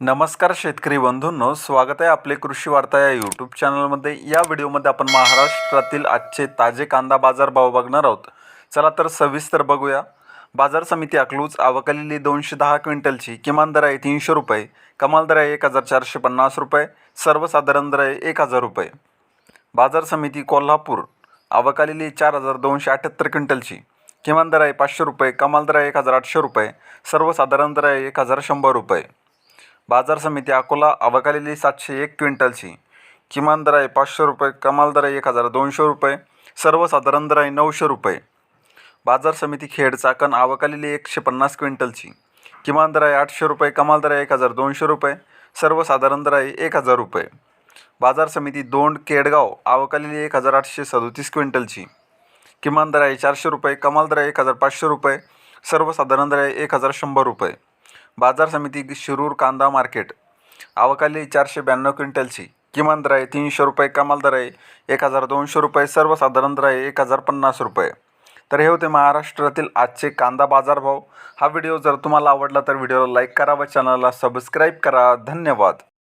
नमस्कार शेतकरी बंधूंनो स्वागत आहे आपले कृषी वार्ता या यूट्यूब चॅनलमध्ये या व्हिडिओमध्ये आपण महाराष्ट्रातील आजचे ताजे कांदा बाजार भाव बघणार आहोत. चला तर सविस्तर बघूया. बाजार समिती अकलूज आवकलेली दोनशे दहा क्विंटलची. किमान दर आहे तीनशे रुपये. कमाल दर आहे एक हजार चारशे पन्नास रुपये. सर्वसाधारण दर आहे एक हजार रुपये. बाजार समिती कोल्हापूर आवकालेली चार हजार दोनशे अठ्ठ्याहत्तर क्विंटलची. किमान दर आहे पाचशे रुपये. कमाल दर आहे एक हजार आठशे रुपये. सर्वसाधारण दर आहे एक हजार शंभर रुपये. बाजार समिती अकोला अवकालेली सातशे एक क्विंटलची. किमान दर आहे पाचशे रुपये कमाल दर आहे एक हजार दोनशे रुपये सर्वसाधारण दर आहे नऊशे रुपये. बाजार समिती खेड चाकण अवकालेली एकशे पन्नास क्विंटलची. किमान दर आहे आठशे रुपये कमाल दर आहे एक हजार दोनशे रुपये सर्वसाधारण दर आहे एक हजार रुपये. बाजार समिती दोंड केडगाव अवकालेली एक हजार आठशे सदोतीस क्विंटलची. किमान दर आहे चारशे रुपये कमाल दर आहे एक हजार पाचशे रुपये सर्वसाधारण दर आहे एक हजार शंभर रुपये. बाजार समिती शिरूर कांदा मार्केट. अवकाली चारशे ब्याण्णव क्विंटलची. किमान दर आहे तीनशे रुपये कमाल दर आहे एक हजार दोनशे रुपये सर्वसाधारण दर आहे एक हजार पन्नास रुपये. तर हे होते महाराष्ट्रातील आजचे कांदा बाजारभाव. हा व्हिडिओ जर तुम्हाला आवडला तर व्हिडिओला लाईक करा व चॅनलला सबस्क्राईब करा. धन्यवाद.